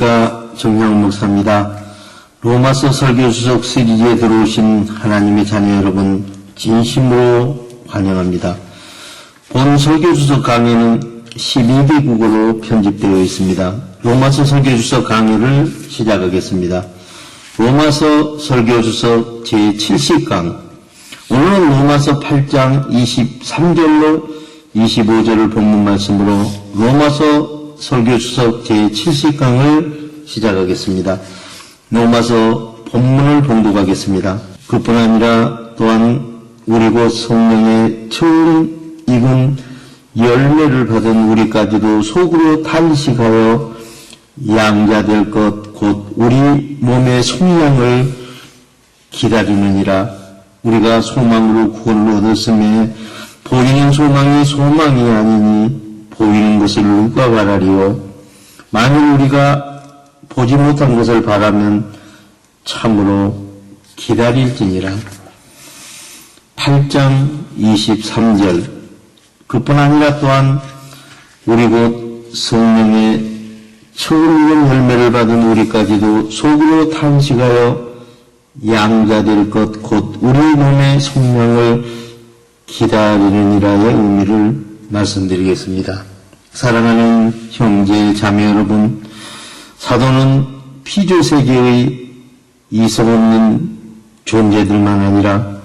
안녕하십니까 정양 목사입니다. 로마서 설교 수석 시리즈에 들어오신 하나님의 자녀 여러분 진심으로 환영합니다. 본 설교 수석 강의는 12개 국어로 편집되어 있습니다. 로마서 설교 수석 강의를 시작하겠습니다. 로마서 설교 수석 제70강 오늘은 로마서 8장 23절로 25절을 본문 말씀으로 로마서 설교수석 제70강을 시작하겠습니다. 로마서 본문을 봉독하겠습니다. 그뿐 아니라 또한 우리 곧 성령의 처음 익은 열매를 받은 우리까지도 속으로 탄식하여 양자될 것 곧 우리 몸의 속량을 기다리느니라 우리가 소망으로 구원을 얻었음에 보이는 소망이 소망이 아니니 보이는 것을 누가 바라리요? 만일 우리가 보지 못한 것을 바라면 참으로 기다릴지니라. 8장 23절. 그뿐 아니라 또한 우리 곧 성령의 처음 열매를 받은 우리까지도 속으로 탄식하여 양자 될 것 곧 우리 몸의 성령을 기다리느니라의 의미를 말씀드리겠습니다. 사랑하는 형제 자매 여러분, 사도는 피조 세계의 이성 없는 존재들만 아니라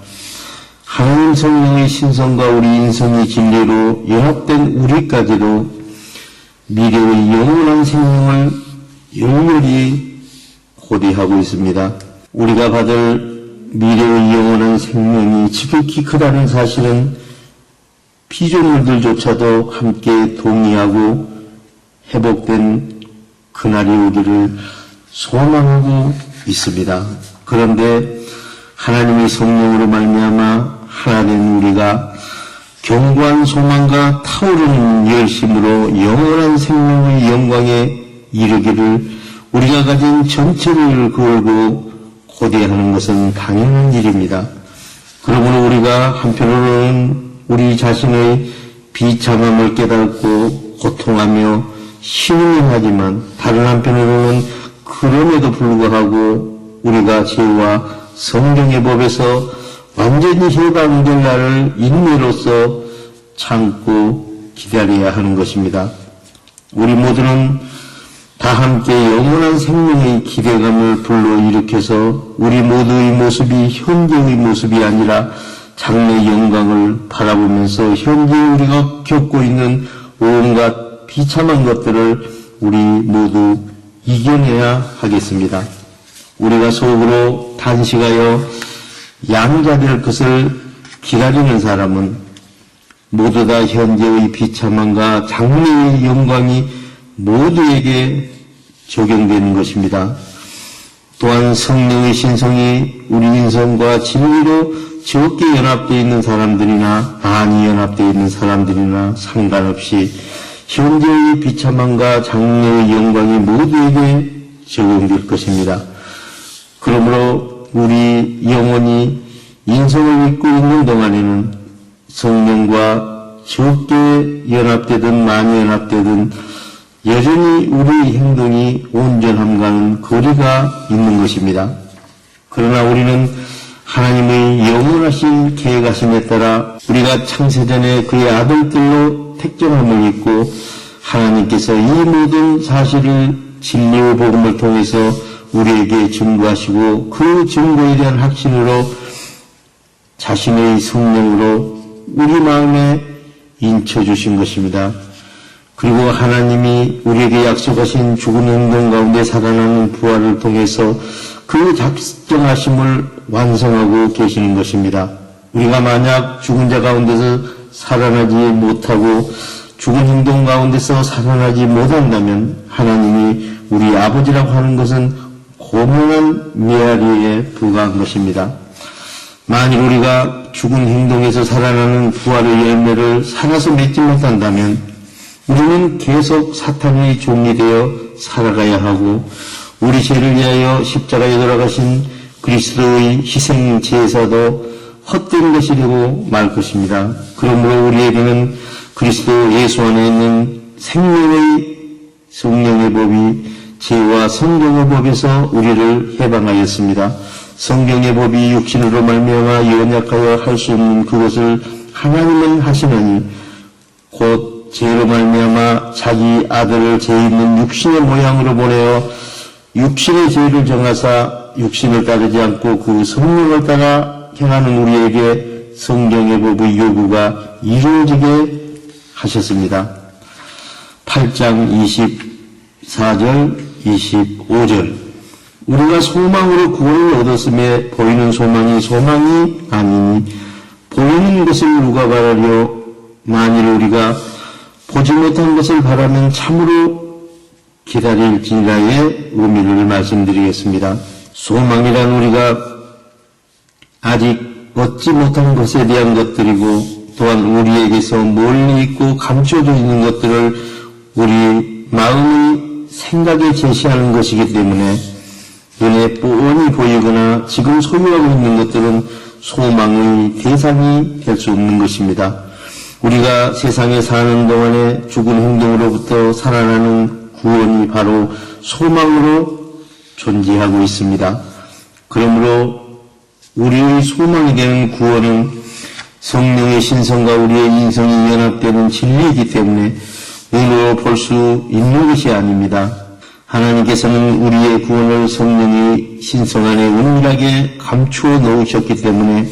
하나님 성령의 신성과 우리 인성의 진리로 연합된 우리까지도 미래의 영원한 생명을 열렬히 고대하고 있습니다. 우리가 받을 미래의 영원한 생명이 지극히 크다는 사실은 피조물들조차도 함께 동의하고 회복된 그날이 오기를 소망하고 있습니다. 그런데 하나님의 성령으로 말미암아 하나된 우리가 견고한 소망과 타오르는 열심으로 영원한 생명의 영광에 이르기를 우리가 가진 전체를 걸고 고대하는 것은 당연한 일입니다. 그러므로 우리가 한편으로는 우리 자신의 비참함을 깨닫고 고통하며 신음하지만 다른 한편으로는 그럼에도 불구하고 우리가 죄와 성경의 법에서 완전히 해방될 날을 인내로서 참고 기다려야 하는 것입니다. 우리 모두는 다 함께 영원한 생명의 기대감을 불러일으켜서 우리 모두의 모습이 현재의 모습이 아니라 장래의 영광을 바라보면서 현재 우리가 겪고 있는 온갖 비참한 것들을 우리 모두 이겨내야 하겠습니다. 우리가 속으로 단식하여 양자 될 것을 기다리는 사람은 모두 다 현재의 비참함과 장래의 영광이 모두에게 적용되는 것입니다. 또한 성령의 신성이 우리 인성과 진리로 적게 연합되어 있는 사람들이나 많이 연합되어 있는 사람들이나 상관없이 현재의 비참함과 장래의 영광이 모두에게 적용될 것입니다. 그러므로 우리 영혼이 인성을 믿고 있는 동안에는 성령과 적게 연합되든 많이 연합되든 여전히 우리 행동이 온전함과는 거리가 있는 것입니다. 그러나 우리는 하나님의 영원하신 계획하심에 따라 우리가 창세전에 그의 아들들로 택정함을 입고 하나님께서 이 모든 사실을 진리의 복음을 통해서 우리에게 증거하시고 그 증거에 대한 확신으로 자신의 성령으로 우리 마음에 인쳐주신 것입니다. 그리고 하나님이 우리에게 약속하신 죽은 행동 가운데 살아나는 부활을 통해서 그 작정하심을 완성하고 계시는 것입니다. 우리가 만약 죽은 자 가운데서 살아나지 못하고 죽은 행동 가운데서 살아나지 못한다면 하나님이 우리 아버지라고 하는 것은 고문한 메아리에 불과한 것입니다. 만일 우리가 죽은 행동에서 살아나는 부활의 열매를 살아서 맺지 못한다면 우리는 계속 사탄의 종이 되어 살아가야 하고 우리 죄를 위하여 십자가에 돌아가신 그리스도의 희생 제사도 헛된 것이 되고 말 것입니다. 그러므로 우리에게는 그리스도 예수 안에 있는 생명의 성령의 법이 죄와 성경의 법에서 우리를 해방하였습니다. 성경의 법이 육신으로 말미암아 연약하여 할 수 없는 그것을 하나님은 하시나니 곧 죄로 말미암아 자기 아들을 죄 있는 육신의 모양으로 보내어 육신의 죄를 정하사 육신을 따르지 않고 그 성령을 따라 행하는 우리에게 성경의 법의 요구가 이루어지게 하셨습니다. 8장 24절, 25절. 우리가 소망으로 구원을 얻었음에 보이는 소망이 소망이 아니니 보이는 것을 누가 바라려 만일 우리가 보지 못한 것을 바라면 참으로 기다릴지라의 의미를 말씀드리겠습니다. 소망이란 우리가 아직 얻지 못한 것에 대한 것들이고 또한 우리에게서 멀리 있고 감춰져 있는 것들을 우리 마음의 생각에 제시하는 것이기 때문에 눈에 뻔히 보이거나 지금 소유하고 있는 것들은 소망의 대상이 될 수 없는 것입니다. 우리가 세상에 사는 동안에 죽은 행동으로부터 살아나는 구원이 바로 소망으로 존재하고 있습니다. 그러므로 우리의 소망이 되는 구원은 성령의 신성과 우리의 인성이 연합되는 진리이기 때문에 눈으로 볼 수 있는 것이 아닙니다. 하나님께서는 우리의 구원을 성령의 신성 안에 은밀하게 감추어 놓으셨기 때문에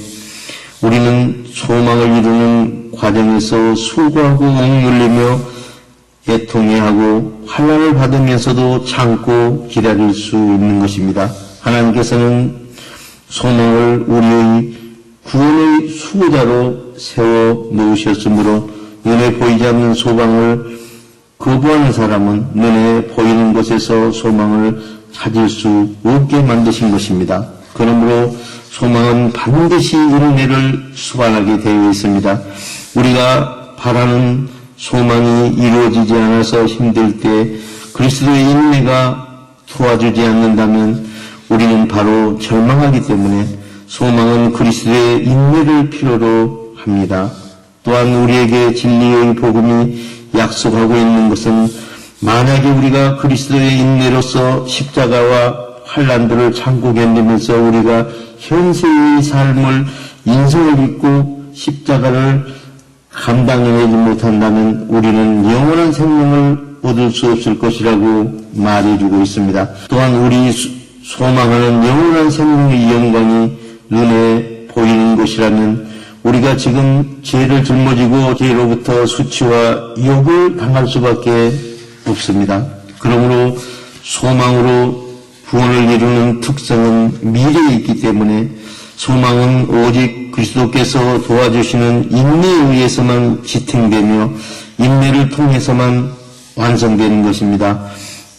우리는 소망을 이루는 과정에서 수고하고 억눌리며 애통해하고 환란을 받으면서도 참고 기다릴 수 있는 것입니다. 하나님께서는 소망을 우리의 구원의 수호자로 세워 놓으셨으므로 눈에 보이지 않는 소망을 거부하는 사람은 눈에 보이는 곳에서 소망을 찾을 수 없게 만드신 것입니다. 그러므로 소망은 반드시 인내를 수반하게 되어 있습니다. 우리가 바라는 소망이 이루어지지 않아서 힘들 때 그리스도의 인내가 도와주지 않는다면 우리는 바로 절망하기 때문에 소망은 그리스도의 인내를 필요로 합니다. 또한 우리에게 진리의 복음이 약속하고 있는 것은 만약에 우리가 그리스도의 인내로서 십자가와 환란들을 참고 견디면서 우리가 현세의 삶을 인성을 입고 십자가를 감당해내지 못한다면 우리는 영원한 생명을 얻을 수 없을 것이라고 말해주고 있습니다. 또한 우리 수- 소망하는 영원한 생명의 영광이 눈에 보이는 것이라면 우리가 지금 죄를 짊어지고 죄로부터 수치와 욕을 당할 수밖에 없습니다. 그러므로 소망으로 구원을 이루는 특성은 미래에 있기 때문에 소망은 오직 그리스도께서 도와주시는 인내에 의해서만 지탱되며 인내를 통해서만 완성되는 것입니다.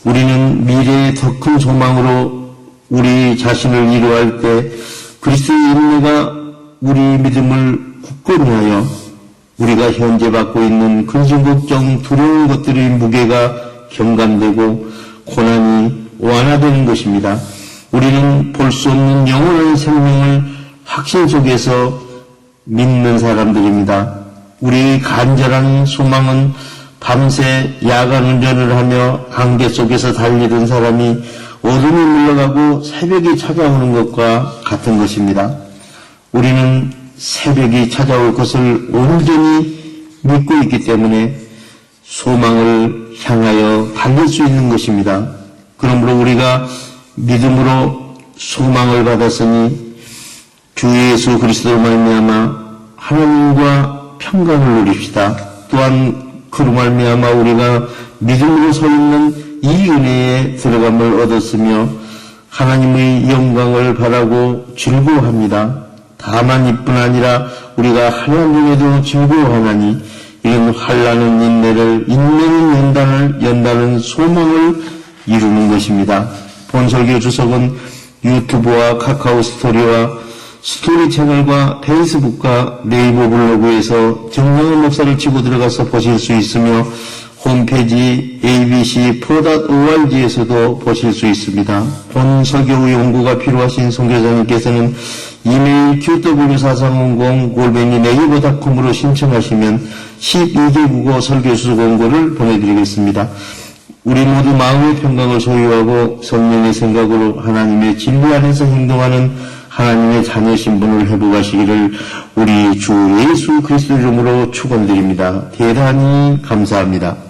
우리는 미래의 더 큰 소망으로 우리 자신을 이루할 때 그리스도의 인내가 우리 믿음을 굳건히 하여 우리가 현재 받고 있는 근심 걱정 두려운 것들의 무게가 경감되고 고난이 완화되는 것입니다. 우리는 볼 수 없는 영원한 생명을 확신 속에서 믿는 사람들입니다. 우리의 간절한 소망은 밤새 야간 운전을 하며 안개 속에서 달리던 사람이 어둠이 물러가고 새벽이 찾아오는 것과 같은 것입니다. 우리는 새벽이 찾아올 것을 온전히 믿고 있기 때문에 소망을 향하여 달릴 수 있는 것입니다. 그러므로 우리가 믿음으로 소망을 받았으니 주 예수 그리스도로 말미암아 하나님과 평강을 누립시다. 또한 그로 말미암아 우리가 믿음으로 서 있는 이 은혜에 들어감을 얻었으며 하나님의 영광을 바라고 즐거워합니다. 다만 이뿐 아니라 우리가 중에도 즐거워하나니 이런 환란은 인내를 인내는 연단을 연단은 소망을 이루는 것입니다. 본설교 주석은 유튜브와 카카오 스토리와 스토리 채널과 페이스북과 네이버 블로그에서 정명훈 목사를 치고 들어가서 보실 수 있으며 홈페이지 abc4.org에서도 보실 수 있습니다. 본 설교 연구가 필요하신 선교사님께서는 이메일 qw4300 골뱅이 네이버닷컴으로 신청하시면 12개 국어 설교 수 공고를 보내드리겠습니다. 우리 모두 마음의 평강을 소유하고 성령의 생각으로 하나님의 진리 안에서 행동하는 하나님의 자녀 신분을 회복하시기를 우리 주 예수 그리스도 이름으로 축원드립니다. 대단히 감사합니다.